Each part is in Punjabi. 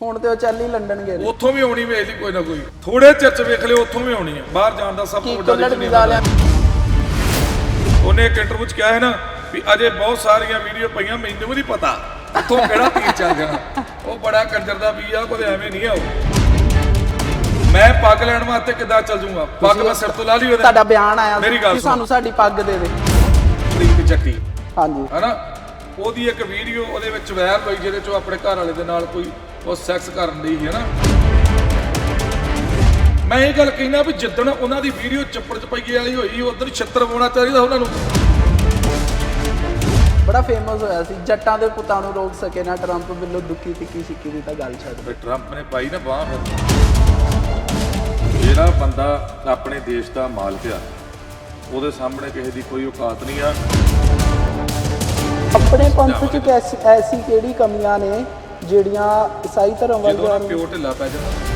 ਹੁਣ ਤੇ ਉਹ ਚੱਲ ਹੀ ਲੰਡਨ ਗਏ ਨੇ। ਉੱਥੋਂ ਵੀ ਆਉਣੀ ਵੇਖ ਲਈ ਕੋਈ ਨਾ ਕੋਈ। ਥੋੜੇ ਚਿਰ ਚ ਵੇਖ ਲਿਓ ਉੱਥੋਂ ਵੀ ਆਉਣੀ ਆ। ਬਾਹਰ ਜਾਣ ਦਾ ਸਭ ਕੀ ਤੋਂ ਵੱਡਾ ਕੁੱਲੜ ਵੀਜ਼ਾ ਲਿਆ ਉਹਨੇ ਇੱਕ ਇੰਟਰਵਿਊ ਚ ਕਿਹਾ ਹੈ ਨਾ ਵੀ ਅਜੇ ਬਹੁਤ ਸਾਰੀਆਂ ਵੀਡੀਓ ਪਈਆਂ ਮੈਨੂੰ ਵੀ ਨਹੀਂ ਪਤਾ ਉੱਥੋਂ ਕਿਹੜਾ ਤੀਰ ਚੱਲ ਜਾਣਾ। ਉਹ ਬੜਾ ਕੰਜਰ ਦਾ ਵੀਜ਼ਾ ਕੋਈ ਐਵੇਂ ਨਹੀਂ ਆ ਉਹ। ਮੈਂ ਪੱਗ ਲੈਣ ਵਾਸਤੇ ਕਿੱਦਾਂ ਚੱਲ ਜੂਗਾ ਪੱਗ ਮੈਂ ਸਿਰ ਤੋਂ ਲਾ ਲਈ ਉਹਦੇ ਤੁਹਾਡਾ ਬਿਆਨ ਆਇਆ ਮੇਰੀ ਗੱਲ ਕਿ ਸੁਣੋ। ਸਾਨੂੰ ਸਾਡੀ ਪੱਗ ਦੇ ਦੇ ਪ੍ਰੀਤ ਚੱਟੀ ਹਾਂਜੀ। ਹਨਾ? ਉਹਦੀ ਇੱਕ ਵੀਡੀਓ ਉਹਦੇ ਵਿੱਚ ਵਾਇਰਲ ਹੋਈ ਜਿਹਦੇ ਚ ਉਹ ਆਪਣੇ ਘਰ ਵਾਲੇ ਦੇ ਨਾਲ ਕੋਈ ਉਹ ਸੈਕਸ ਕਰਨ ਦੀ ਹੈ ਨਾ। ਮੈਂ ਇਹ ਗੱਲ ਕਹਿਣਾ ਵੀ ਜਿੱਦਣ ਉਹਨਾਂ ਦੀ ਵੀਡੀਓ ਚੱਪੜ ਚਪਈਏ ਵਾਲੀ ਹੋਈ ਉਦੋਂ ਛੱਤਰ ਪਾਉਣਾ ਚਾਹੀਦਾ ਉਹਨਾਂ ਨੂੰ। ਬੜਾ ਫੇਮਸ ਹੋਇਆ ਸੀ। ਜੱਟਾਂ ਦੇ ਪੁੱਤਾਂ ਨੂੰ ਰੋਕ ਸਕੇ ਨਾ ਟਰੰਪ ਬਿੱਲੋ ਦੁੱਕੀ ਤਿੱਕੀ ਸਿੱਕੀ ਦੀ ਤਾਂ ਗੱਲ ਛੱਡ ਫਿਰ ਟਰੰਪ ਨੇ ਪਾਈ ਨਾ ਬਾਹ ਫਿਰ। ਜਿਹੜਾ ਬੰਦਾ ਆਪਣੇ ਦੇਸ਼ ਦਾ ਮਾਲਕ ਆ ਉਹਦੇ ਸਾਹਮਣੇ ਕਿਸੇ ਦੀ ਕੋਈ ਔਕਾਤ ਨਹੀਂ ਆ। ਆਪਣੇ ਪੰਥ 'ਚ ਕੈਸੀ ਐਸੀ ਕਿਹੜੀ ਕਮੀਆਂ ਨੇ ਜਿਹੜੀਆਂ ਈਸਾਈ ਧਰਮ ਜਦੋਂ ਵਾਲਿਆਂ ਨੂੰ ਪਿਓ ਢਿੱਲਾ ਪੈ ਜਾਂਦਾ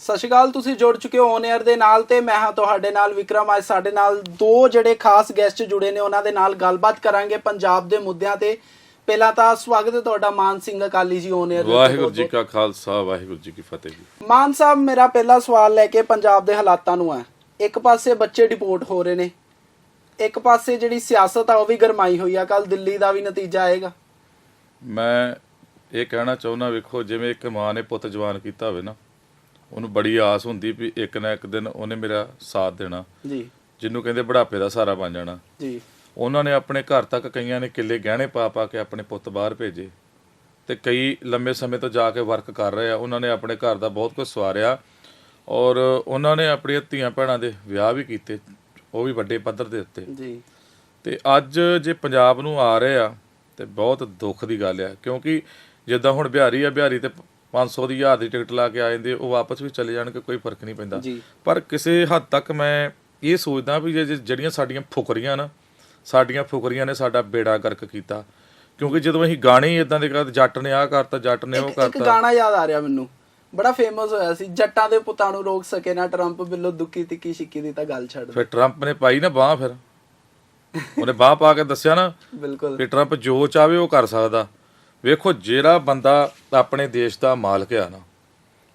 ਸਤਿ ਸ਼੍ਰੀ ਅਕਾਲ ਤੁਸੀਂ ਜੁੜ ਚੁੱਕੇ ਹੋ ਔਨ 에ਅਰ ਦੇ ਨਾਲ ਤੇ ਮੈਂ ਹਾਂ ਤੁਹਾਡੇ ਨਾਲ ਵਿਕਰਮ। ਅੱਜ ਸਾਡੇ ਨਾਲ ਦੋ ਜਿਹੜੇ ਖਾਸ ਗੈਸਟ ਜੁੜੇ ਨੇ ਉਹਨਾਂ ਦੇ ਨਾਲ ਗੱਲਬਾਤ ਕਰਾਂਗੇ ਪੰਜਾਬ ਦੇ ਮੁੱਦਿਆਂ ਤੇ। ਪਹਿਲਾਂ ਤਾਂ ਸਵਾਗਤ ਹੈ ਤੁਹਾਡਾ ਮਾਨ ਸਿੰਘ ਅਕਾਲੀ ਜੀ ਔਨ 에ਅਰ ਵਾਹਿਗੁਰੂ ਜੀ ਕਾ ਖਾਲਸਾ ਵਾਹਿਗੁਰੂ ਜੀ ਕੀ ਫਤਿਹ ਜੀ। ਮਾਨ ਸਾਹਿਬ ਮੇਰਾ ਪਹਿਲਾ ਸਵਾਲ ਲੈ ਕੇ ਪੰਜਾਬ ਦੇ ਹਾਲਾਤਾਂ ਨੂੰ ਹੈ। ਇੱਕ ਪਾਸੇ ਬੱਚੇ ਡਿਪੋਰਟ ਹੋ ਰਹੇ ਨੇ ਇੱਕ ਪਾਸੇ ਜਿਹੜੀ ਸਿਆਸਤ ਆ ਉਹ ਵੀ ਗਰਮਾਈ ਹੋਈ ਆ ਕੱਲ ਦਿੱਲੀ ਦਾ ਵੀ ਨਤੀਜਾ ਆਏਗਾ। ਮੈਂ ਇਹ ਕਹਿਣਾ ਚਾਹੁੰਦਾ ਵੇਖੋ ਜਿਵੇਂ ਇੱਕ ਮਾਂ ਨੇ ਪੁੱਤ ਜਵਾਨ ਕੀਤਾ ਹੋਵੇ ਨਾ ਉਹਨੂੰ ਬੜੀ ਆਸ ਹੁੰਦੀ ਵੀ ਇੱਕ ਨਾ ਇੱਕ ਦਿਨ ਉਹਨੇ ਮੇਰਾ ਸਾਥ ਦੇਣਾ। ਜੀ। ਜਿਹਨੂੰ ਕਹਿੰਦੇ ਬੁਢਾਪੇ ਦਾ ਸਹਾਰਾ ਬਣ ਜਾਣਾ। ਜੀ। ਉਹਨਾਂ ਨੇ ਆਪਣੇ ਘਰ ਤੱਕ ਕਈਆਂ ਨੇ ਕਿੱਲੇ ਗਹਿਣੇ ਪਾ ਪਾ ਕੇ ਆਪਣੇ ਪੁੱਤ ਬਾਹਰ ਭੇਜੇ ਤੇ ਕਈ ਲੰਮੇ ਸਮੇਂ ਤੋਂ ਜਾ ਕੇ ਵਰਕ ਕਰ ਰਹੇ ਆ। ਉਹਨਾਂ ਨੇ ਆਪਣੇ ਘਰ ਦਾ ਬਹੁਤ ਕੁਝ ਸਵਾਰਿਆ। ਔਰ ਉਹਨਾਂ ਨੇ ਆਪਣੀਆਂ ਧੀਆਂ ਭੈਣਾਂ ਦੇ ਵਿਆਹ ਵੀ ਕੀਤੇ ਉਹ ਵੀ ਵੱਡੇ ਪੱਧਰ ਦੇ ਉੱਤੇ। ਜੀ। ਤੇ ਅੱਜ ਜੇ ਪੰਜਾਬ ਨੂੰ ਆ ਰਹੇ ਆ ਤੇ ਬਹੁਤ ਦੁੱਖ ਦੀ ਗੱਲ ਆ ਕਿਉਂਕਿ ਜਿੱਦਾਂ ਹੁਣ ਬਿਹਾਰੀ ਆ ਬਿਹਾਰੀ ਤੇ 500 ਦੀ ਹਜ਼ਾਰ ਦੀ ਟਿਕਟ ਲਾ ਕੇ ਆ ਜਾਂਦੇ ਉਹ ਵਾਪਸ ਵੀ ਚਲੇ ਜਾਣਗੇ ਕੋਈ ਫ਼ਰਕ ਨਹੀਂ ਪੈਂਦਾ। ਪਰ ਕਿਸੇ ਹੱਦ ਤੱਕ ਮੈਂ ਇਹ ਸੋਚਦਾ ਵੀ ਜਿਹੜੀਆਂ ਸਾਡੀਆਂ ਫੁਕਰੀਆਂ ਨਾ ਸਾਡੀਆਂ ਫੁਕਰੀਆਂ ਨੇ ਸਾਡਾ ਬੇੜਾ ਗਰਕ ਕੀਤਾ ਕਿਉਂਕਿ ਜਦੋਂ ਅਸੀਂ ਗਾਣੇ ਇਦਾਂ ਦੇ ਕਰਦੇ ਜੱਟ ਨੇ ਆਹ ਕਰਤਾ ਜੱਟ ਨੇ ਉਹ ਇੱਕ ਇੱਕ ਕਰਤਾ। ਗਾਣਾ ਯਾਦ ਆ ਰਿਹਾ ਮੈਨੂੰ। ਬੜਾ ਫੇਮਸ ਹੋਇਆ ਸੀ। ਜੱਟਾਂ ਦੇ ਪੁੱਤਾਂ ਨੂੰ ਰੋਕ ਸਕੇ ਨਾ ਟਰੰਪ ਬਿੱਲੋ ਦੁੱਕੀ ਤਿੱਕੀ ਸਿੱਕੀ ਦੀ ਤਾਂ ਗੱਲ ਛੱਡ ਫਿਰ ਟਰੰਪ ਨੇ ਪਾਈ ਨਾ ਬਾਹ ਫਿਰ। ਉਹਨੇ ਬਾਹ ਪਾ ਕੇ ਦੱਸਿਆ ਨਾ ਬਿਲਕੁਲ। ਵੀ ਟਰੰਪ ਜੋ ਚਾਵੇ ਉਹ ਕਰ ਸਕਦਾ। ਵੇਖੋ ਜਿਹੜਾ ਬੰਦਾ ਆਪਣੇ ਦੇਸ਼ ਦਾ ਮਾਲਕ ਆ ਨਾ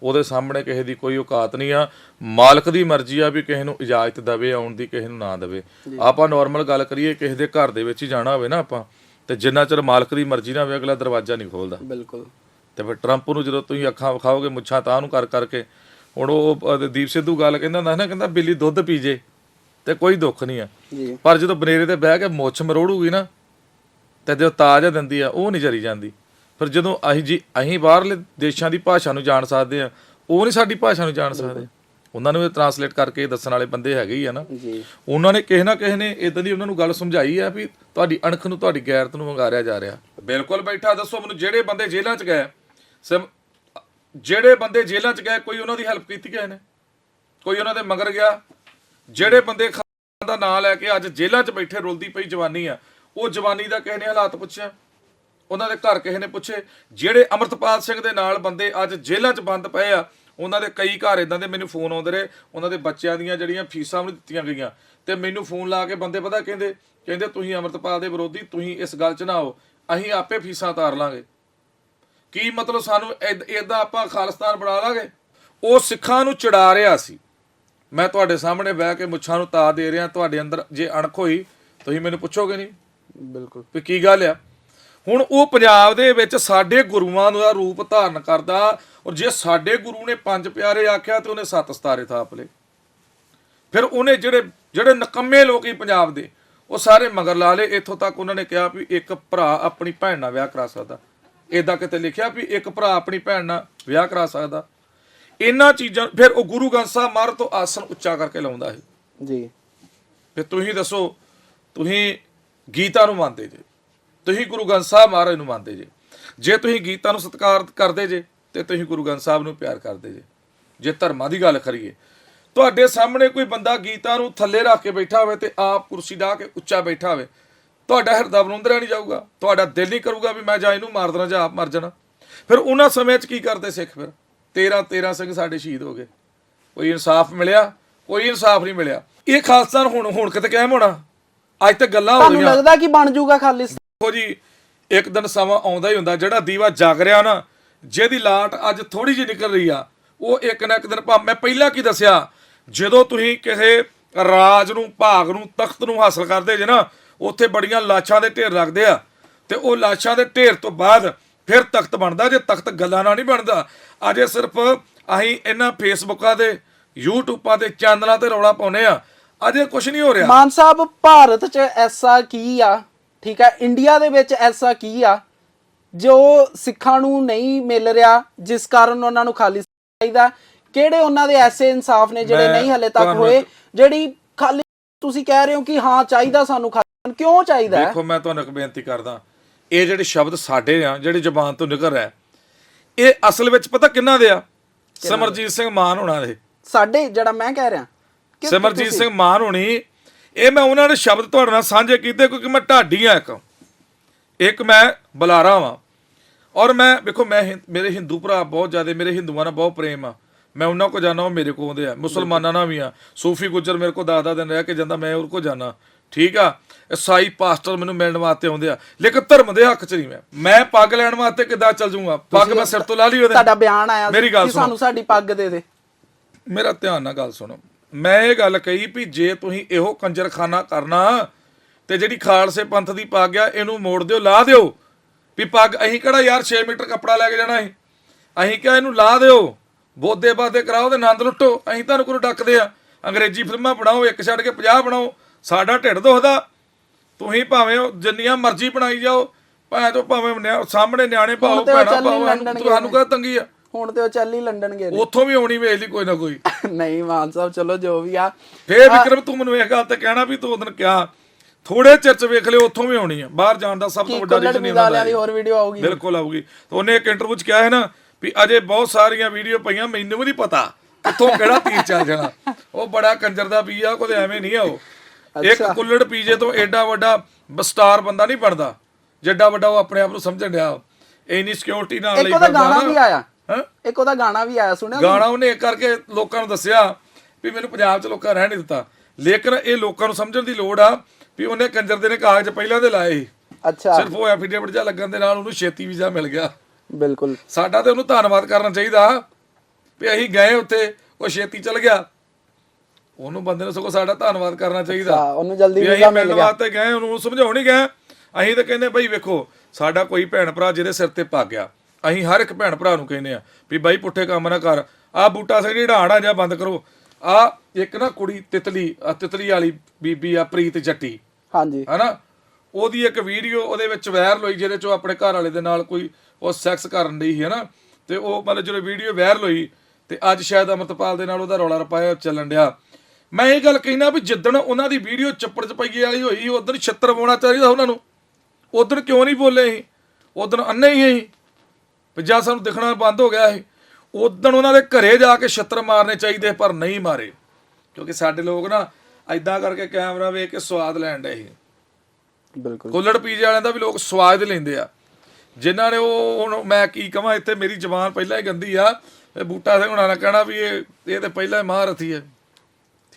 ਉਹਦੇ ਸਾਹਮਣੇ ਕਿਸੇ ਦੀ ਕੋਈ ਔਕਾਤ ਨਹੀਂ ਆ। ਮਾਲਕ ਦੀ ਮਰਜ਼ੀ ਆ ਵੀ ਕਿਸੇ ਨੂੰ ਇਜਾਜ਼ਤ ਦੇਵੇ ਆਉਣ ਦੀ ਕਿਸੇ ਨੂੰ ਨਾ ਦੇਵੇ। ਆਪਾਂ ਨਾਰਮਲ ਗੱਲ ਕਰੀਏ ਕਿਸੇ ਦੇ ਘਰ ਦੇ ਵਿੱਚ ਹੀ ਜਾਣਾ ਹੋਵੇ ਨਾ ਆਪਾਂ ਤੇ ਜਿੰਨਾ ਚਿਰ ਮਾਲਕ ਦੀ ਮਰਜ਼ੀ ਨਾ ਹੋਵੇ ਅਗਲਾ ਦਰਵਾਜ਼ਾ ਨਹੀਂ ਖੋਲਦਾ। ਬਿਲਕੁਲ। ਤੇ ਫਿਰ ਟਰੰਪ ਨੂੰ ਜਦੋਂ ਤੁਸੀਂ ਅੱਖਾਂ ਵਿਖਾਓਗੇ ਮੁੱਛਾਂ ਤਾਂ ਨੂੰ ਕਰ ਕਰਕੇ ਹੁਣ ਉਹ ਦੀਪ ਸਿੱਧੂ ਗੱਲ ਕਹਿੰਦਾ ਹੁੰਦਾ ਨਾ ਕਹਿੰਦਾ ਬਿੱਲੀ ਦੁੱਧ ਪੀ ਜੇ ਤੇ ਕੋਈ ਦੁੱਖ ਨਹੀਂ ਆ। ਜੀ। ਪਰ ਜਦੋਂ ਬਨੇਰੇ ਤੇ ਬਹਿ ਕੇ ਮੁੱਛ ਮਰੋੜੂਗੀ ਨਾ ਤੇ ਜਦੋਂ ਤਾਜ ਦਿੰਦੀ ਆ ਉਹ ਨਹੀਂ ਚਰੀ ਜਾਂਦੀ। ਫਿਰ ਜਦੋਂ ਅਸੀਂ ਜੀ ਅਸੀਂ ਬਾਹਰਲੇ ਦੇਸ਼ਾਂ ਦੀ ਭਾਸ਼ਾ ਨੂੰ ਜਾਣ ਸਕਦੇ ਆ ਉਹ ਨਹੀਂ ਸਾਡੀ ਭਾਸ਼ਾ ਨੂੰ ਜਾਣ ਸਕਦੇ। ਉਹਨਾਂ ਨੂੰ ਟਰਾਂਸਲੇਟ ਕਰਕੇ ਦੱਸਣ ਵਾਲੇ ਬੰਦੇ ਹੈਗੇ ਹੀ ਆ ਨਾ। ਜੀ। ਉਹਨਾਂ ਨੇ ਕਿਸੇ ਨਾ ਕਿਸੇ ਨੇ ਇਦਾਂ ਦੀ ਉਹਨਾਂ ਨੂੰ ਗੱਲ ਸਮਝਾਈ ਆ ਵੀ ਤੁਹਾਡੀ ਅਣਖ ਨੂੰ ਤੁਹਾਡੀ ਗੈਰਤ ਨੂੰ ਵੰਗਾਰਿਆ ਜਾ ਰਿਹਾ। ਬਿਲਕੁਲ ਬੈਠਾ ਦੱਸੋ ਮੈਨੂੰ ਜਿਹੜੇ ਬੰਦੇ ਜੇਲ੍ਹਾਂ 'ਚ ਗਏ ਜਿਹੜੇ ਬੰਦੇ ਜੇਲ੍ਹਾਂ 'ਚ ਗਏ, ਕੋਈ ਉਹਨਾਂ ਦੀ ਹੈਲਪ ਕੀਤੀ ਕਿਸੇ ਨੇ? ਕੋਈ ਉਹਨਾਂ ਦੇ ਮਗਰ ਗਿਆ? ਜਿਹੜੇ ਬੰਦੇ ਖਾਨ ਦਾ ਨਾਂ ਲੈ ਕੇ ਅੱਜ ਜੇਲ੍ਹਾਂ 'ਚ ਬੈਠੇ, ਰੁਲਦੀ ਪਈ ਜਵਾਨੀ ਆ, ਉਹ ਜਵਾਨੀ ਦਾ ਕਿਸੇ ਨੇ ਹਾਲਾਤ ਪੁੱਛਿਆ? ਉਹਨਾਂ ਦੇ ਘਰ ਕਿਸੇ ਨੇ ਪੁੱਛੇ? ਜਿਹੜੇ ਅਮਰਤਪਾਲ ਸਿੰਘ ਦੇ ਨਾਲ ਬੰਦੇ ਅੱਜ ਜੇਲ੍ਹਾਂ 'ਚ ਬੰਦ ਪਏ ਆ, ਉਹਨਾਂ ਦੇ ਕਈ ਘਰ ਇਦਾਂ ਦੇ ਮੈਨੂੰ ਫੋਨ ਆਉਂਦੇ ਰਹੇ, ਉਹਨਾਂ ਦੇ ਬੱਚਿਆਂ ਦੀਆਂ ਜਿਹੜੀਆਂ ਫੀਸਾਂ ਵੀ ਦਿੱਤੀਆਂ ਗਈਆਂ, ਤੇ ਮੈਨੂੰ ਫੋਨ ਲਾ ਕੇ ਬੰਦੇ ਪਤਾ ਕਹਿੰਦੇ ਕਹਿੰਦੇ ਤੁਸੀਂ ਅਮਰਤਪਾਲ ਦੇ ਵਿਰੋਧੀ, ਤੁਸੀਂ ਇਸ ਗੱਲ 'ਚ ਨਾ ਆਓ, ਅਸੀਂ ਆਪੇ ਫੀਸਾਂ ਤਾਰ ਲਾਂਗੇ। ਕੀ ਮਤਲਬ ਸਾਨੂੰ ਇਦਾਂ ਆਪਾਂ ਖਾਲਿਸਤਾਨ ਬਣਾ ਲਾਂਗੇ? ਉਹ ਸਿੱਖਾਂ ਨੂੰ ਚੜਾ ਰਿਹਾ ਸੀ। ਮੈਂ ਤੁਹਾਡੇ ਸਾਹਮਣੇ ਬਹਿ ਕੇ ਮੁੱਛਾਂ ਨੂੰ ਤਾ ਦੇ ਰਿਹਾ ਤੁਹਾਡੇ ਅੰਦਰ ਜੇ ਅਣਖ ਹੋਈ ਤੁਸੀਂ ਮੈਨੂੰ ਪੁੱਛੋਗੇ ਨਹੀਂ? ਬਿਲਕੁਲ। ਵੀ ਕੀ ਗੱਲ ਆ? ਹੁਣ ਉਹ ਪੰਜਾਬ ਦੇ ਵਿੱਚ ਸਾਡੇ ਗੁਰੂਆਂ ਦਾ ਰੂਪ ਧਾਰਨ ਕਰਦਾ ਔਰ ਜੇ ਸਾਡੇ ਗੁਰੂ ਨੇ ਪੰਜ ਪਿਆਰੇ ਆਖਿਆ ਤੇ ਉਹਨੇ ਸੱਤ ਸਤਾਰੇ ਥਾਪ ਲਏ। ਫਿਰ ਉਹਨੇ ਜਿਹੜੇ ਜਿਹੜੇ ਨਕੰਮੇ ਲੋਕ ਹੀ ਪੰਜਾਬ ਦੇ ਉਹ ਸਾਰੇ ਮਗਰ ਲਾ ਲਏ। ਇੱਥੋਂ ਤੱਕ ਉਹਨਾਂ ਨੇ ਕਿਹਾ ਵੀ ਇੱਕ ਭਰਾ ਆਪਣੀ ਭੈਣ ਨਾਲ ਵਿਆਹ ਕਰਾ ਸਕਦਾ। ਏਦਾਂ ਕਿਤੇ ਲਿਖਿਆ ਵੀ ਇੱਕ ਭਰਾ ਆਪਣੀ ਭੈਣ ਨਾਲ ਵਿਆਹ ਕਰਾ ਸਕਦਾ। ਇਹਨਾਂ ਚੀਜ਼ਾਂ ਫਿਰ ਉਹ ਗੁਰੂ ਗ੍ਰੰਥ ਸਾਹਿਬ ਮਹਾਰਾਜ ਤੋਂ ਆਸਨ ਉੱਚਾ ਕਰਕੇ ਲਾਉਂਦਾ ਹੈ ਜੀ। ਫਿਰ ਤੁਸੀਂ ਦੱਸੋ ਤੁਸੀਂ ਗੀਤਾ ਨੂੰ ਮੰਨਦੇ ਜੇ। ਤੁਸੀਂ ਗੁਰੂ ਗ੍ਰੰਥ ਸਾਹਿਬ ਮਹਾਰਾਜ ਨੂੰ ਮੰਨਦੇ ਜੇ। ਜੇ ਤੁਸੀਂ ਗੀਤਾ ਨੂੰ ਸਤਿਕਾਰ ਕਰਦੇ ਜੇ ਤੇ ਤੁਸੀਂ ਗੁਰੂ ਗ੍ਰੰਥ ਸਾਹਿਬ ਨੂੰ ਪਿਆਰ ਕਰਦੇ ਜੇ। ਜੇ ਧਰਮਾਂ ਦੀ ਗੱਲ ਕਰੀਏ ਤੁਹਾਡੇ ਸਾਹਮਣੇ ਕੋਈ ਬੰਦਾ ਗੀਤਾ ਨੂੰ ਥੱਲੇ ਰੱਖ ਕੇ ਬੈਠਾ ਹੋਵੇ ਤੇ ਆਪ ਕੁਰਸੀ ਢਾ ਕੇ ਉੱਚਾ ਬੈਠਾ ਹੋਵੇ ਤੁਹਾਡਾ ਹਿਰਦਾ ਬਲੁੰਦਰਿਆ ਨਹੀਂ ਜਾਊਗਾ। ਤੁਹਾਡਾ ਦਿਲ ਨਹੀਂ ਕਰੂਗਾ ਵੀ ਮੈਂ ਜਾਂ ਇਹਨੂੰ ਮਾਰ ਦੇਣਾ ਜਾਂ ਆਪ ਮਰ ਜਾਣਾ। ਫਿਰ ਉਹਨਾਂ ਸਮੇਂ 'ਚ ਕੀ ਕਰਦੇ ਸਿੱਖ ਫਿਰ? 13 13 ਸਿੰਘ ਸਾਡੇ ਸ਼ਹੀਦ ਹੋ ਗਏ। ਕੋਈ ਇਨਸਾਫ ਮਿਲਿਆ ਕੋਈ ਇਨਸਾਫ ਨਹੀਂ ਮਿਲਿਆ। ਇਹ ਖਾਲਸਾ ਹੁਣ ਹੁਣ ਕਿਤੇ ਕਾਇਮ ਹੋਣਾ ਅੱਜ ਤੇ ਗੱਲਾਂ ਹੋ ਤੁਹਾਨੂੰ ਰਹੀਆਂ। ਲੱਗਦਾ ਕਿ ਬਣ ਜਾਊਗਾ ਖਾਲਿਸਤਾਨ ਦੇਖੋ ਜੀ ਇੱਕ ਦਿਨ ਸਮਾਂ ਆਉਂਦਾ ਹੀ ਹੁੰਦਾ। ਜਿਹੜਾ ਦੀਵਾ ਜਗ ਰਿਹਾ ਨਾ ਜਿਹਦੀ ਲਾਟ ਅੱਜ ਥੋੜੀ ਜਿਹੀ ਨਿਕਲ ਰਹੀ ਆ ਉਹ ਇੱਕ ਨਾ ਇੱਕ ਦਿਨ ਭਾ- ਮੈਂ ਪਹਿਲਾਂ ਕੀ ਦੱਸਿਆ? ਜਦੋਂ ਤੁਸੀਂ ਕਿਸੇ ਰਾਜ ਨੂੰ ਭਾਗ ਨੂੰ ਤਖਤ ਨੂੰ ਹਾਸਲ ਕਰਦੇ ਜੇ ਨਾ ਉੱਥੇ ਬੜੀਆਂ ਲਾਸ਼ਾਂ ਦੇ ਢੇਰ ਰੱਖਦੇ ਆ। ਤੇ ਉਹ ਲਾਸ਼ਾਂ ਦੇ ਢੇਰ ਤੋਂ ਬਾਅਦ ਫਿਰ ਤਖਤ ਬਣਦਾ ਜੇ ਤਖਤ ਗੱਲਾਂ ਨਾਲ ਨਹੀਂ ਬਣਦਾ। ਅਜੇ ਸਿਰਫ ਅਸੀਂ ਇਹਨਾਂ ਫੇਸਬੁੱਕਾਂ ਤੇ ਯੂਟਿਊਬਾਂ ਤੇ ਚੈਨਲਾਂ ਤੇ ਰੌਲਾ ਪਾਉਨੇ ਆ। ਅਜੇ ਕੁਝ ਨਹੀਂ ਹੋ ਰਿਹਾ। ਮਾਨ ਸਾਹਿਬ ਭਾਰਤ 'ਚ ਐਸਾ ਕੀ ਆ? ਠੀਕ ਹੈ ਇੰਡੀਆ ਦੇ ਵਿੱਚ ਐਸਾ ਕੀ ਆ? ਜੋ ਸਿੱਖਾਂ ਨੂੰ ਨਹੀਂ ਮਿਲ ਰਿਹਾ ਜਿਸ ਕਾਰਨ ਉਹਨਾਂ ਨੂੰ ਖਾਲੀ ਚਾਹੀਦਾ। ਕਿਹੜੇ ਉਹਨਾਂ ਦੇ ਐਸੇ ਇਨਸਾਫ ਨੇ ਜਿਹੜੇ ਨਹੀਂ ਹਲੇ ਤੱਕ ਹੋਏ ਜਿਹੜੀ ਖਾਲੀ ਤੁਸੀਂ ਕਹਿ ਰਹੇ ਹੋ ਕਿ ਹਾਂ ਚਾਹੀਦਾ ਸਾਨੂੰ ਕਿਉਂ ਚਾਹੀਦਾ ਹੈ? ਦੇਖੋ ਮੈਂ ਤੁਹਾਨੂੰ ਇੱਕ ਬੇਨਤੀ ਕਰਦਾ। ਇਹ ਜਿਹੜੇ ਸ਼ਬਦ ਸਾਡੇ ਆ ਜਿਹੜੇ ਜ਼ਬਾਨ ਤੋਂ ਨਿਕਲ ਰਿਹਾ ਇਹ ਅਸਲ ਵਿੱਚ ਪਤਾ ਕਿੰਨਾ ਦੇ ਆ? ਸਿਮਰਜੀਤ ਸਿੰਘ ਮਾਨ ਹੋਣਾ ਦੇ। ਸਾਡੇ ਜਿਹੜਾ ਮੈਂ ਕਹਿ ਰਿਹਾ ਕਿ ਸਿਮਰਜੀਤ ਸਿੰਘ ਮਾਨ ਹੋਣੀ ਇਹ ਮੈਂ ਉਹਨਾਂ ਦੇ ਸ਼ਬਦ ਤੁਹਾਡੇ ਨਾਲ ਸਾਂਝੇ ਕੀਤੇ ਕਿਉਂਕਿ ਮੈਂ ਢਾਡੀ ਇੱਕ। ਇੱਕ ਮੈਂ ਬੁਲਾਰਾ ਵਾਂ। ਔਰ ਮੈਂ ਵੇਖੋ ਮੈਂ ਹਿੰ- ਮੇਰੇ ਹਿੰਦੂ ਭਰਾ ਬਹੁਤ ਜ਼ਿਆਦੇ ਮੇਰੇ ਹਿੰਦੂਆਂ ਨਾਲ ਬਹੁਤ ਪ੍ਰੇਮ ਆ। ਮੈਂ ਉਹਨਾਂ ਕੋ ਜਾਣਾ ਉਹ ਮੇਰੇ ਕੋ ਆਉਂਦੇ ਆ। ਮੁਸਲਮਾਨਾਂ ਨਾਲ ਵੀ ਆ। ਸੂਫੀ ਗੁੱਜਰ ਮੇਰੇ ਕੋ ਦਾਦਾ ਦਿਨ ਰਹਿ ਕੇ ਜਾਂਦਾ ਮੈਂ ਉਹ ਕੋ ਜਾਣਾ ਠੀਕ ਆ? ਈਸਾਈ ਪਾਸਟਰ ਮੈਨੂੰ ਮਿਲਣ ਵਾਸਤੇ ਆਉਂਦੇ ਆ। ਲੇਕਿਨ ਧਰਮ ਦੇ ਹੱਕ ਚ ਨਹੀਂ ਮੈਂ। ਮੈਂ ਪੱਗ ਲੈਣ ਵਾਸਤੇ ਕਿੱਦਾਂ ਚੱਲ ਜਾਊਂਗਾ? ਪੱਗ ਮੈਂ ਸਿਰ ਤੋਂ ਲਾ ਲਈ ਉਹਦੇ ਤੁਹਾਡਾ ਬਿਆਨ ਆਇਆ ਸੀ ਮੇਰੀ ਗੱਲ ਕਿ ਸੁਣੋ। ਸਾਨੂੰ ਸਾਡੀ ਪੱਗ ਦੇ ਦੇ। ਮੇਰਾ ਧਿਆਨ ਨਾਲ ਗੱਲ ਸੁਣੋ। ਮੈਂ ਇਹ ਗੱਲ ਕਹੀ ਵੀ ਜੇ ਤੁਸੀਂ ਇਹੋ ਕੰਜਰਖਾਨਾ ਕਰਨਾ ਤੇ ਜਿਹੜੀ ਖਾਲਸੇ ਪੰਥ ਦੀ ਪੱਗ ਆ ਇਹਨੂੰ ਮੋੜ ਦਿਓ ਲਾ ਦਿਓ। ਵੀ ਪੱਗ ਅਸੀਂ ਕਿਹੜਾ ਯਾਰ 6 ਮੀਟਰ ਕੱਪੜਾ ਲੈ ਕੇ ਜਾਣਾ ਸੀ? ਅਸੀਂ ਕਿਹਾ ਇਹਨੂੰ ਲਾ ਦਿਓ। ਬੋਦੇ ਬਾਦੇ ਕਰਾਓ ਤੇ ਆਨੰਦ ਲੁੱਟੋ। ਅਸੀਂ ਤੁਹਾਨੂੰ ਕੋਲ ਡੱਕਦੇ ਆ। ਅੰਗਰੇਜ਼ੀ ਫਿਲਮਾਂ ਬਣਾਓ ਇੱਕ ਛੱਡ ਕੇ 50 ਬਣਾਓ। ਸਾਡਾ ਢਿੱਡ ਦੁਖਦਾ। ਤੁਸੀਂ ਭਾਵੇਂ ਉਹ ਜਿੰਨੀਆਂ ਮਰਜ਼ੀ ਬਣਾਈ ਜਾਓ ਭਾਵੇਂ ਤੋਂ ਭਾਵੇਂ ਨਿਆ- ਸਾਹਮਣੇ ਨਿਆਣੇ ਪਾਓ ਤੇ ਉਹ ਭੈਣਾ ਚੱਲ ਹੀ ਪਾਓ ਲੰਡਨ ਸਾਨੂੰ- ਗਏ ਤੁਹਾਨੂੰ ਕਾ ਤੰਗੀ ਆ? ਹੁਣ ਤੇ ਉਹ ਚੱਲ ਹੀ ਲੰਡਨ ਗਏ ਉੱਥੋਂ ਵੀ ਆਉਣੀ ਵੇਖ ਲਈ ਕੋਈ ਨਾ ਕੋਈ। ਨਹੀਂ ਮਾਨ ਸਾਹਿਬ ਚਲੋ ਜੋ ਵੀ ਆ। ਫੇਰ ਵਿਕਰਮ ਤੂੰ ਮੈਨੂੰ ਇਹ ਗੱਲ ਤੇ ਕਹਿਣਾ ਵੀ ਤੂੰ ਉਹਦਨ ਕਿਹਾ ਥੋੜੇ ਚਿਰ ਚ ਵੇਖ ਲਿਓ ਉੱਥੋਂ ਵੀ ਆਉਣੀ ਆ। ਬਾਹਰ ਜਾਣ ਦਾ ਸਭ ਤੋਂ ਵੱਡਾ ਕੁੱਲੜ ਰੀਜ਼ਨ ਨਹੀਂ ਮਿਜ਼ਾਲਿਆਂ ਦੀ ਹੋਰ ਵੀਡੀਓ ਆਊਗੀ। ਬਿਲਕੁਲ ਆਊਗੀ। ਤੇ ਉਹਨੇ ਇੱਕ ਇੰਟਰਵਿਊ ਚ ਕਿਹਾ ਹੈ ਨਾ ਵੀ ਅਜੇ ਬਹੁਤ ਸਾਰੀਆਂ ਵੀਡੀਓ ਪਈਆਂ ਮੈਨੂੰ ਵੀ ਨਹੀਂ ਪਤਾ ਕਿੱਥੋਂ ਕਿਹੜਾ ਤੀਰ ਚੱਲ ਜਾਣਾ। ਉਹ ਬੜਾ ਕੰਜਰ ਦਾ ਪੀ ਆ ਕੋਈ ਐਵੇਂ ਨਹੀਂ ਆ ਉਹ। ਇੱਕ ਕੁੱਲੜ ਪੀਜੇ ਤੋਂ ਐਡਾ ਵੱਡਾ ਸਟਾਰ ਬੰਦਾ ਨਹੀਂ ਬਣਦਾ। ਜਿੱਡਾ ਵੱਡਾ ਉਹ ਆਪਣੇ ਆਪ ਨੂੰ ਸਮਝਣ ਡਿਆ। ਇੰਨੀ ਸਿਕਿਉਰਿਟੀ ਨਾਲ ਲਈ ਇੱਕ ਉਹਦਾ ਗਾਣਾ। ਵੀ ਆਇਆ। ਹੈਂ? ਇੱਕ ਉਹਦਾ ਗਾਣਾ ਵੀ ਆਇਆ ਸੁਣਿਆ ਗਾਣਾ ਉਹਨੇ ਇਹ ਕਰਕੇ ਲੋਕਾਂ ਨੂੰ ਦੱਸਿਆ ਵੀ ਮੈਨੂੰ ਪੰਜਾਬ 'ਚ ਲੋਕਾਂ ਰਹਿਣ ਨਹੀਂ ਦਿੱਤਾ। ਲੇਕਿਨ ਇਹ ਲੋਕਾਂ ਨੂੰ ਸਮਝਣ ਦੀ ਲੋੜ ਆ ਵੀ ਉਹਨੇ ਕੰਜਰ ਦੇ ਨੇ ਕਾਗਜ਼ ਪਹਿਲਾਂ ਦੇ ਲਾਏ ਸੀ। ਅੱਛਾ। ਸਿਰਫ ਉਹ ਐਫੀਡੇਵਿਟ ਜਿਹਾ ਲੱਗਣ ਦੇ ਨਾਲ ਉਹਨੂੰ ਛੇਤੀ ਵੀਜ਼ਾ ਮਿਲ ਗਿਆ। ਬਿਲਕੁਲ। ਸਾਡਾ ਤੇ ਉਹਨੂੰ ਧੰਨਵਾਦ ਕਰਨਾ ਚਾਹੀਦਾ ਵੀ ਅਸੀਂ ਗਏ ਉੱਥੇ ਉਹ ਛੇਤੀ ਚਲ ਗਿਆ। ਉਹਨੂੰ ਬੰਦੇ ਨੂੰ ਸਗੋਂ ਸਾਡਾ ਧੰਨਵਾਦ ਕਰਨਾ ਚਾਹੀਦਾ। ਹਾਂ, ਉਹਨੂੰ ਜਲਦੀ ਵੀ ਵੀਜ਼ਾ ਮਿਲ ਗਿਆ। ਵਾਸਤੇ ਗਏ ਉਹਨੂੰ ਸਮਝਾਉਣ ਹੀ ਗਏ। ਅਸੀਂ ਤਾਂ ਕਹਿੰਦੇ ਬਈ ਵੇਖੋ ਸਾਡਾ ਕੋਈ ਭੈਣ ਭਰਾ ਜਿਹਦੇ ਸਿਰ ਤੇ ਪਾ ਗਿਆ। ਅਸੀਂ ਹਰ ਇੱਕ ਭੈਣ ਭਰਾ ਨੂੰ ਕਹਿੰਦੇ ਆ ਵੀ ਬਾਈ ਪੁੱਠੇ ਕੰਮ ਨਾ ਕਰ। ਆ ਬੂਟਾ ਸਿੰਘ ਜਿਹੜਾ ਆੜਾ ਜਾਂ ਬੰਦ ਕਰੋ। ਆ ਇੱਕ ਨਾ ਕੁੜੀ ਤਿਤਲੀ ਤਿਤਲੀ ਵਾਲੀ ਬੀਬੀ ਆ ਪ੍ਰੀਤ ਜੱਟੀ। ਹਾਂਜੀ। ਹਨਾ? ਉਹਦੀ ਇੱਕ ਵੀਡੀਓ ਉਹਦੇ ਵਿੱਚ ਵਾਇਰਲ ਹੋਈ ਜਿਹਦੇ ਚ ਆਪਣੇ ਘਰ ਵਾਲੇ ਦੇ ਨਾਲ ਕੋਈ ਉਹ ਸੈਕਸ ਕਰਨ ਦੀ ਸੀ ਹਨਾ? ਤੇ ਉਹ ਮਤਲਬ ਜਦੋਂ ਵੀਡੀਓ ਵਾਇਰਲ ਹੋਈ ਤੇ ਅੱਜ ਸ਼ਾਇਦ ਅਮਰਤਪਾਲ ਦੇ ਨਾਲ ਉਹਦਾ ਰੌਲਾ ਰਪਾਇਆ ਚੱਲਣ ਡਿਆ। ਮੈਂ ਇਹ ਗੱਲ ਕਹਿਣਾ ਵੀ ਜਿੱਦਣ ਉਹਨਾਂ ਦੀ ਵੀਡੀਓ ਚੱਪੜ ਚਪਈਏ ਵਾਲੀ ਹੋਈ ਉਦੋਂ ਛੱਤਰ ਪਾਉਣਾ ਚਾਹੀਦਾ ਉਹਨਾਂ ਨੂੰ। ਉਦੋਂ ਕਿਉਂ ਨਹੀਂ ਬੋਲੇ ਸੀ ਉਦੋਂ ਅੰਨੇ ਹੀ ਸੀ ਵੀ ਜਾਂ ਸਾਨੂੰ ਦਿਖਣਾ ਬੰਦ ਹੋ ਗਿਆ ਸੀ ਉਦੋਂ ਉਹਨਾਂ ਦੇ ਘਰੇ ਜਾ ਕੇ ਛੱਤਰ ਮਾਰਨੇ ਚਾਹੀਦੇ ਪਰ ਨਹੀਂ ਮਾਰੇ। ਕਿਉਂਕਿ ਸਾਡੇ ਲੋਕ ਨਾ ਐਦਾਂ ਕਰਕੇ ਕੈਮਰਾ ਵੇਖ ਕੇ ਸਵਾਦ ਲੈਣ ਡਏ ਸੀ ਬਿਲਕੁਲ। ਕੁੱਲੜ ਪੀਜੇ ਵਾਲਿਆਂ ਦਾ ਵੀ ਲੋਕ ਸਵਾਦ ਲੈਂਦੇ ਆ। ਜਿਨ੍ਹਾਂ ਨੇ ਉਹ ਹੁਣ ਮੈਂ ਕੀ ਕਹਾਂ ਇੱਥੇ ਮੇਰੀ ਜ਼ਬਾਨ ਪਹਿਲਾਂ ਹੀ ਗੰਦੀ ਆ। ਇਹ ਬੂਟਾ ਸਿੰਘ ਹੁਣਾਂ ਨੇ ਕਹਿਣਾ ਵੀ ਇਹ ਇਹ ਤੇ ਪਹਿਲਾਂ ਹੀ ਮਹਾਰਥੀ ਹੈ।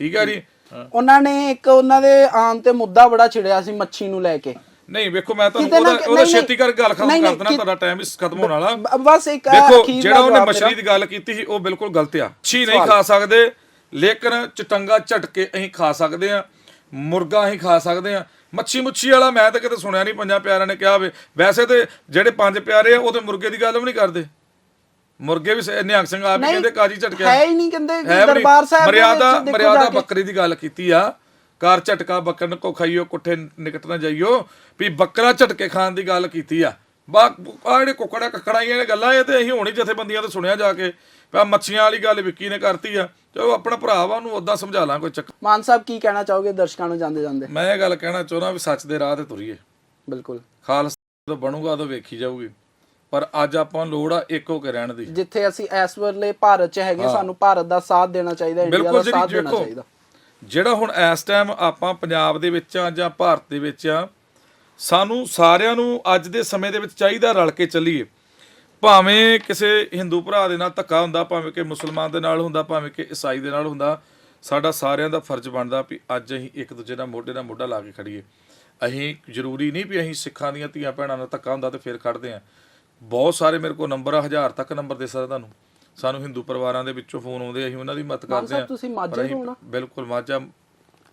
ਠੀਕ ਹੈ। ਜੀ ਉਹਨਾਂ ਨੇ ਇੱਕ ਉਹਨਾਂ ਦੇ ਆਨ ਤੇ ਮੁੱਦਾ ਬੜਾ ਛਿੜਿਆ ਸੀ ਮੱਛੀ ਨੂੰ ਲੈ ਕੇ। ਨਹੀਂ ਵੇਖੋ ਮੈਂ ਤੁਹਾਨੂੰ ਉਹਦਾ ਉਹਦਾ ਛੇਤੀ ਕਰ ਗੱਲ ਖਤਮ ਕਰ ਦੇਣਾ ਤੁਹਾਡਾ ਟਾਈਮ ਇਸ ਖਤਮ ਹੋਣ ਵਾਲਾ। ਬਸ ਇੱਕ ਦੇਖੋ ਜਿਹੜਾ ਉਹਨੇ ਮਛਲੀ। ਦੀ ਗੱਲ ਕੀਤੀ ਸੀ ਉਹ ਬਿਲਕੁਲ ਗਲਤ ਆ। ਛੀ ਨਹੀਂ ਖਾ ਸਕਦੇ ਲੇਕਿਨ ਚਟੰਗਾ ਝਟਕੇ ਅਸੀਂ ਖਾ ਸਕਦੇ ਆ ਮੁਰਗਾ ਅਸੀਂ ਖਾ ਸਕਦੇ ਆ ਮੱਛੀ ਮੁੱਛੀ ਵਾਲਾ ਮੈਂ ਤਾਂ ਕਿਤੇ ਸੁਣਿਆ ਨਹੀਂ ਪੰਜਾਂ ਪਿਆਰਿਆਂ ਨੇ ਕਿਹਾ ਹੋਵੇ। ਵੈਸੇ ਤੇ ਜਿਹੜੇ ਪੰਜ ਪਿਆਰੇ ਆ ਉਹ ਤੇ ਮੁਰਗੇ ਦੀ ਗੱਲ ਵੀ ਨਹੀਂ ਕਰਦੇ। ਮੁਰਗੇ ਵੀ ਸ- ਨਿਹੰਗ ਸਿੰਘ ਆਪ ਹੀ ਨਹੀਂ, ਕਹਿੰਦੇ ਕਾਜੀ ਝਟਕਿਆ। ਹੈ ਹੀ ਨਹੀਂ ਕਹਿੰਦੇ ਕਿ ਹੈ ਵੀ ਨਹੀਂ। ਦਰਬਾਰ ਸਾਹਿਬ ਦੇ ਮਰਿਆਦਾ ਵਿੱਚ ਦੇਖੋ ਮਰਿਆਦਾ ਜਾ ਕੇ। ਬੱਕਰੀ ਦੀ ਗੱਲ ਕੀਤੀ ਆ। ਕਾਰ ਝਟਕਾ ਬੱਕਰਨ ਕੋ ਖਾਈਓ ਕੁੱਠੇ ਨਿਕਟ ਨਾ ਜਾਈਓ। ਵੀ ਬੱਕਰਾ ਝਟਕੇ ਖਾਣ ਦੀ ਗੱਲ ਕੀਤੀ ਆ। ਬਾ ਆ ਜਿਹੜੇ ਕੁੱਕੜਾ ਕੱਕੜਾਈਆਂ ਨੇ ਗੱਲਾਂ ਇਹ ਤੇ ਅਸੀਂ ਹੋਣੀ ਜਥੇਬੰਦੀਆਂ ਤੋਂ ਸੁਣਿਆ ਜਾ ਕੇ। ਪਾ ਮੱਛੀਆਂ ਵਾਲੀ ਗੱਲ ਵਿੱਕੀ ਨੇ ਕਰਤੀ ਆ। ਚਲੋ ਆਪਣਾ ਭਰਾ ਵਾ ਉਹਨੂੰ ਉਦਾਂ ਸਮਝਾ ਲਾਂ ਕੋਈ ਚੱਕਰ। ਮਾਨ ਸਾਹਿਬ ਕੀ ਕਹਿਣਾ ਚਾਹੋਗੇ ਦਰਸ਼ਕਾਂ ਨੂੰ ਜਾਂਦੇ ਜਾਂਦੇ? ਮੈਂ ਇਹ ਗੱਲ ਕਹਿਣਾ ਚਾਹੁੰਦਾ ਵੀ ਸੱਚ ਦੇ ਰਾਹ ਤੇ ਤੁਰੀਏ। ਬਿਲਕੁਲ। ਖਾਲਸਾ ਜਦੋਂ ਬਣੂਗਾ ਉਦੋਂ ਵੇਖੀ ਜਾਊਗੀ। ਪਰ ਅੱਜ ਆਪਾਂ ਲੋੜ ਆ ਇੱਕ ਹੋ ਕੇ ਰਹਿਣ ਦੀ। ਜਿੱਥੇ ਅਸੀਂ ਇਸ ਵੇਲੇ ਭਾਰਤ 'ਚ ਹੈਗੇ ਸਾਨੂੰ ਭਾਰਤ ਦਾ ਸਾਥ ਦੇਣਾ ਚਾਹੀਦਾ ਇੰਡੀਆ ਦਾ ਸਾਥ ਦੇਣਾ ਚਾਹੀਦਾ। ਜਿਹੜਾ ਹੁਣ ਇਸ ਟਾਈਮ ਆਪਾਂ ਪੰਜਾਬ ਦੇ ਵਿੱਚ ਆ ਜਾਂ ਭਾਰਤ ਦੇ ਵਿੱਚ ਆ ਸਾਨੂੰ ਸਾਰਿਆਂ ਨੂੰ ਅੱਜ ਦੇ ਸਮੇਂ ਦੇ ਵਿੱਚ ਚਾਹੀਦਾ ਰਲ ਕੇ ਚੱਲੀਏ। ਭਾਵੇਂ ਕਿਸੇ ਹਿੰਦੂ ਭਰਾ ਦੇ ਨਾਲ ਧੱਕਾ ਹੁੰਦਾ ਭਾਵੇਂ ਕਿ ਮੁਸਲਮਾਨ ਦੇ ਨਾਲ ਹੁੰਦਾ ਭਾਵੇਂ ਕਿ ਈਸਾਈ ਦੇ ਨਾਲ ਹੁੰਦਾ ਸਾਡਾ ਸਾਰਿਆਂ ਦਾ ਫਰਜ਼ ਬਣਦਾ ਵੀ ਅੱਜ ਅਸੀਂ ਇੱਕ ਦੂਜੇ ਨਾਲ ਮੋਢੇ ਨਾਲ ਮੋਢਾ ਲਾ ਕੇ ਖੜੀਏ ਅਸੀਂ ਜ਼ਰੂਰੀ ਨਹੀਂ ਵੀ ਅਸੀਂ ਸਿੱਖਾਂ ਦੀਆਂ ਧੀਆਂ ਭੈਣਾਂ ਨਾਲ ਧੱਕਾ ਹੁੰਦਾ ਤੇ ਫਿਰ ਖੜਦੇ ਆ ਬਹੁਤ ਸਾਰੇ ਮੇਰੇ ਕੋਲ ਨੰਬਰ ਆ ਹਜ਼ਾਰ ਤੱਕ ਨੰਬਰ ਦੇ ਸਕਦਾ ਤੁਹਾਨੂੰ। ਸਾਨੂੰ ਹਿੰਦੂ ਪਰਿਵਾਰਾਂ ਦੇ ਵਿੱਚੋਂ ਫੋਨ ਆਉਂਦੇ ਅਸੀਂ ਉਹਨਾਂ ਦੀ ਮਦਦ ਕਰਦੇ ਆ ਤੁਸੀਂ ਮਾਝੇ ਤੋਂ ਨਾ ਬਿਲਕੁਲ ਮਾਝਾ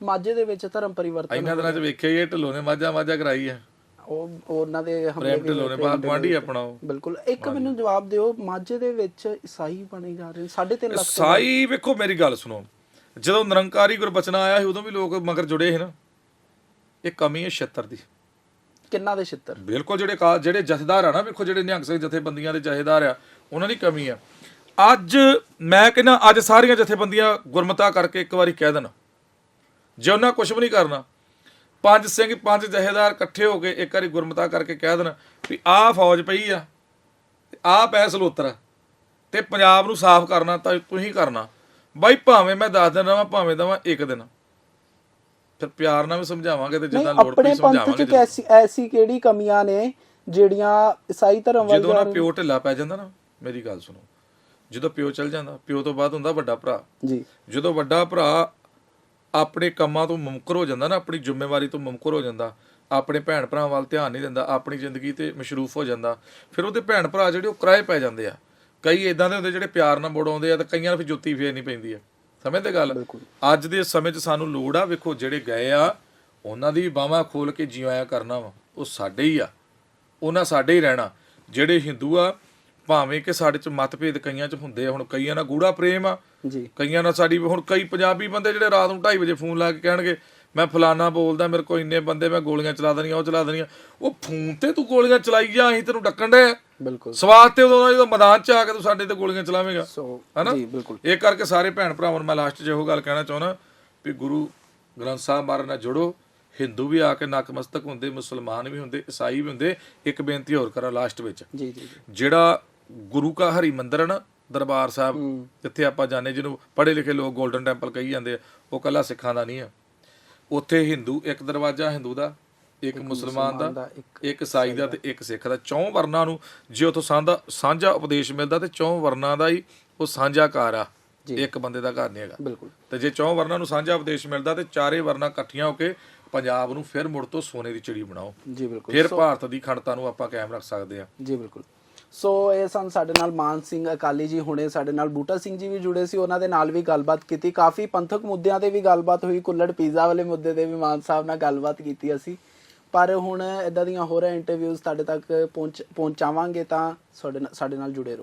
ਮਾਝੇ ਦੇ ਵਿੱਚ ਧਰਮ ਪਰਿਵਰਤਨ ਇਹਨਾਂ ਦਿਨਾਂ ਚ ਵੇਖਿਆ ਹੀ ਇਹ ਢਿੱਲੋਂ ਨੇ ਮਾਝਾ ਮਾਝਾ ਕਰਾਈ ਹੈ। ਉਹ ਉਹਨਾਂ ਦੇ ਹਮਲੇ ਪ੍ਰੇਮ ਢਿੱਲੋਂ ਨੇ ਬਾਹਰ ਗਵਾਂਢੀ ਆਪਣਾ ਉਹ। ਬਿਲਕੁਲ। ਇੱਕ ਮੈਨੂੰ ਜਵਾਬ ਦਿਓ ਮਾਝੇ ਦੇ ਵਿੱਚ ਈਸਾਈ ਬਣੇ ਜਾ ਰਹੇ ਨੇ 3.5 ਲੱਖ ਤੋਂ ਸਾਈ ਵੇਖੋ ਮੇਰੀ ਗੱਲ ਸੁਣੋ। ਜਦੋਂ ਨਿਰੰਕਾਰੀ ਗੁਰਬਚਨ ਆਇਆ ਸੀ ਉਦੋਂ ਵੀ ਲੋਕ ਮਗਰ ਜੁੜੇ ਸੀ ਨਾ। ਇਹ ਕਮੀ ਹੈ 76 ਦੀ। ਕਿੰਨਾ ਦੇ ਛਿੱਤਰ? ਬਿਲਕੁਲ ਜਿਹੜੇ ਕਾ- ਜਿਹੜੇ ਜਥੇਦਾਰ ਆ ਨਾ, ਵੇਖੋ ਜਿਹੜੇ ਨਿਹੰਗ ਸਿੰਘ ਜਥੇਬੰਦੀਆਂ ਦੇ ਜਥੇਦਾਰ ਆ, ਉਹਨਾਂ ਦੀ ਕਮੀ ਆ। ਅੱਜ ਮੈਂ ਕਹਿੰਦਾ, ਅੱਜ ਸਾਰੀਆਂ ਜਥੇਬੰਦੀਆਂ ਗੁਰਮਤਾ ਕਰਕੇ ਇੱਕ ਵਾਰੀ ਕਹਿ ਦੇਣ। ਜੇ ਉਹਨਾਂ ਕੁਝ ਵੀ ਨਹੀਂ ਕਰਨਾ, ਪੰਜ ਸਿੰਘ, ਪੰਜ ਜਥੇਦਾਰ ਇਕੱਠੇ ਹੋ ਕੇ ਇੱਕ ਵਾਰੀ ਗੁਰਮਤਾ ਕਰਕੇ ਕਹਿ ਦੇਣ ਵੀ ਆਹ ਫੌਜ ਪਈ ਆ, ਤੇ ਆਹ ਪੈ ਸਲੋਤਰ ਤੇ ਪੰਜਾਬ ਨੂੰ ਸਾਫ਼ ਕਰਨਾ ਤਾਂ ਤੁਸੀਂ ਕਰਨਾ। ਬਾਈ ਭਾਵੇਂ ਮੈਂ ਦੱਸ ਦਿਨ ਰਵਾਂ ਭਾਵੇਂ ਦਵਾਂ ਇੱਕ ਦਿਨ। ਫਿਰ ਪਿਆਰ ਨਾਲ ਵੀ ਸਮਝਾਵਾਂਗੇ ਤੇ ਜਿੱਦਾਂ ਲੋੜ ਆਪਣੇ ਪਈ ਪੰਥ ਸਮਝਾਵਾਂਗੇ ਚ ਕੈਸੀ ਐਸੀ ਕਿਹੜੀ ਕਮੀਆਂ ਨੇ ਜਿਹੜੀਆਂ ਈਸਾਈ ਧਰਮ ਵੱਲ ਜਦੋਂ ਨਾ? ਪਿਓ ਢਿੱਲਾ ਪੈ ਜਾਂਦਾ ਨਾ ਮੇਰੀ ਗੱਲ ਸੁਣੋ। ਜਦੋਂ ਪਿਓ ਚਲ ਜਾਂਦਾ ਪਿਓ ਤੋਂ ਬਾਅਦ ਹੁੰਦਾ ਵੱਡਾ ਭਰਾ। ਜੀ। ਜਦੋਂ ਵੱਡਾ ਭਰਾ ਆਪਣੇ ਕੰਮਾਂ ਤੋਂ ਮੁਮਕਰ ਹੋ ਜਾਂਦਾ ਨਾ ਆਪਣੀ ਜ਼ਿੰਮੇਵਾਰੀ ਤੋਂ ਮੁਮਕਰ ਹੋ ਜਾਂਦਾ ਆਪਣੇ ਭੈਣ ਭਰਾ ਵੱਲ ਧਿਆਨ ਨਹੀਂ ਦਿੰਦਾ ਆਪਣੀ ਜ਼ਿੰਦਗੀ ਤੇ ਮਸ਼ਰੂਫ ਹੋ ਜਾਂਦਾ ਫਿਰ ਉਹਦੇ ਭੈਣ ਭਰਾ ਜਿਹੜੇ ਉਹ ਕਿਰਾਏ ਪੈ ਜਾਂਦੇ ਆ। ਕਈ ਇਦਾਂ ਦੇ ਹੁੰਦੇ ਜਿਹੜੇ ਪਿਆਰ ਨਾਲ ਮੋੜ ਆਉਂਦੇ ਆ ਤੇ ਕਈਆਂ ਨੂੰ ਫਿਰ ਜੁੱਤੀ ਫੇਰਨੀ ਪੈਂਦੀ ਆ। ਸਮਝਦੇ ਗੱਲ। ਅੱਜ ਦੇ ਸਮੇਂ 'ਚ ਸਾਨੂੰ ਲੋੜ ਆ ਵੇਖੋ ਜਿਹੜੇ ਗਏ ਆ ਉਹਨਾਂ ਦੀ ਬਾਹਾਂ ਖੋਲ ਕੇ ਜਿਉਇਆ ਕਰਨਾ ਵਾ। ਉਹ ਸਾਡੇ ਹੀ ਆ। ਉਹਨਾਂ ਸਾਡੇ ਹੀ ਰਹਿਣਾ। ਜਿਹੜੇ ਹਿੰਦੂ ਆ ਭਾਵੇਂ ਕਿ ਸਾਡੇ 'ਚ ਮਤਭੇਦ ਕਈਆਂ 'ਚ ਹੁੰਦੇ ਆ ਹੁਣ ਕਈਆਂ ਨਾਲ ਗੂੜਾ ਪ੍ਰੇਮ ਆ। ਜੀ। ਕਈਆਂ ਨਾਲ ਸਾਡੀ ਹੁਣ ਕਈ ਪੰਜਾਬੀ ਬੰਦੇ ਜਿਹੜੇ ਰਾਤ ਨੂੰ 2:30 ਵਜੇ ਫੋਨ ਲਾ ਕੇ ਕਹਿਣਗੇ ਮੈਂ ਫਲਾਨਾ ਬੋਲਦਾ ਮੇਰੇ ਕੋਲ ਇੰਨੇ ਬੰਦੇ ਮੈਂ ਗੋਲੀਆਂ ਚਲਾ ਦੇਣੀਆਂ ਉਹ ਚਲਾ ਦੇਣੀਆਂ। ਉਹ ਫੋਨ ਤੇ ਤੂੰ ਗੋਲੀਆਂ ਚਲਾਈ ਜਾ ਅਸੀਂ ਤੈਨੂੰ ਡੱਕਣ ਦੇ ਬਿਲਕੁਲ। ਸਵਾਦ ਤੇ ਉਦੋਂ ਜਦੋਂ ਮੈਦਾਨ 'ਚ ਆ ਕੇ ਤੂੰ ਸਾਡੇ ਤੇ ਗੋਲੀਆਂ ਚਲਾਵੇਂਗਾ। ਹਨਾ? ਜੀ ਬਿਲਕੁਲ। ਇਹ ਕਰਕੇ ਸਾਰੇ ਭੈਣ ਭਰਾਵਾਂ ਨੂੰ ਮੈਂ ਲਾਸਟ 'ਚ ਇਹੋ ਗੱਲ ਕਹਿਣਾ ਚਾਹੁੰਦਾ ਵੀ ਗੁਰੂ ਗ੍ਰੰਥ ਸਾਹਿਬ ਬਾਰੇ ਨਾਲ ਜੁੜੋ। ਹਿੰਦੂ ਵੀ ਆ ਕੇ ਨਕਮਸਤਕ ਹੁੰਦੇ ਮੁਸਲਮਾਨ ਵੀ ਹੁੰਦੇ ਈਸਾਈ ਵੀ ਹੁੰਦੇ। ਇੱਕ ਬੇਨਤੀ ਹੋਰ ਕਰਾਂ ਲਾਸਟ ਵਿੱਚ। ਜੀ ਜੀ। ਜਿਹੜਾ ਗੁਰੂ ਕਾ ਹਰੀ ਮੰਦਰ ਨਾ ਦਰਬਾਰ ਸਾਹਿਬ ਜਿੱਥੇ ਆਪਾਂ ਜਾਂਦੇ ਜਿਹਨੂੰ ਪੜ੍ਹੇ ਲਿਖੇ ਲੋਕ 골ਡਨ ਟੈਂਪਲ ਕਹੀ ਜਾਂਦੇ ਆ ਉਹ ਕੱਲਾ ਸਿੱਖਾਂ ਦਾ ਨਹੀਂ ਆ। ਉੱਥੇ ਹਿੰਦੂ ਇੱਕ ਦਰਵਾਜ਼ਾ ਹਿੰਦੂ ਦਾ ਇੱਕ ਮੁਸਲਮਾਨ ਦਾ ਇੱਕ ਇੱਕ ਈਸਾਈ ਦਾ ਤੇ ਇੱਕ ਸਿੱਖ ਦਾ। ਚੌਂ ਵਰਨਾਂ ਨੂੰ ਜੇ ਉਥੋਂ ਸਾਂਝਾ ਸਾਂਝਾ ਉਪਦੇਸ਼ ਮਿਲਦਾ ਤੇ ਚੌਂ ਵਰਨਾਂ ਦਾ ਹੀ ਉਹ ਸਾਂਝਾ ਘਰ ਆ। ਇੱਕ ਬੰਦੇ ਦਾ ਘਰ ਨਹੀਂ ਹੈਗਾ। ਬਿਲਕੁਲ। ਤੇ ਜੇ ਚੌਂ ਵਰਨਾਂ ਨੂੰ ਸਾਂਝਾ ਉਪਦੇਸ਼ ਮਿਲਦਾ ਤੇ ਚਾਰੇ ਵਰਨਾਂ ਇਕੱਠੀਆਂ ਹੋ ਕੇ ਪੰਜਾਬ ਨੂੰ ਫਿਰ ਮੁੜ ਤੋਂ ਸੋਨੇ ਦੀ ਚਿੜੀ ਬਣਾਓ। ਜੀ ਬਿਲਕੁਲ। ਫਿਰ ਭਾਰਤ ਦੀ ਖੰਡਤਾ ਨੂੰ ਆਪਾਂ ਕਾਇਮ ਰੱਖ ਸਕਦੇ ਆ ਜੀ ਬਿਲਕੁਲ। ਸੋ ਇਹ ਸਨ ਸਾਡੇ ਨਾਲ ਮਾਨ ਸਿੰਘ ਅਕਾਲੀ ਜੀ, ਹੁਣੇ ਸਾਡੇ ਨਾਲ ਬੂਟਾ ਸਿੰਘ ਜੀ ਵੀ ਜੁੜੇ ਸੀ, ਉਹਨਾਂ ਦੇ ਨਾਲ ਵੀ ਗੱਲਬਾਤ ਕੀਤੀ। ਕਾਫੀ ਪੰਥਕ ਮੁੱਦਿਆਂ ਤੇ ਵੀ ਗੱਲਬਾਤ ਹੋਈ, ਕੁੱਲੜ ਪੀਜ਼ਾ ਵਾਲੇ ਮੁੱਦੇ ਤੇ ਵੀ ਮਾਨ ਸਾਹਿਬ ਨਾਲ ਗੱਲਬਾਤ ਕੀਤੀ ਅਸੀਂ। ਪਰ ਹੁਣ ਇਦਾਂ ਦੀਆਂ ਹੋਰ ਇੰਟਰਵਿਊਜ਼ ਤੁਹਾਡੇ ਤੱਕ ਪਹੁੰਚ, ਪਹੁੰਚਾਵਾਂਗੇ ਤਾਂ ਸਾਡੇ ਨਾਲ- ਸਾਡੇ ਨਾਲ ਜੁੜੇ ਰਹੋ।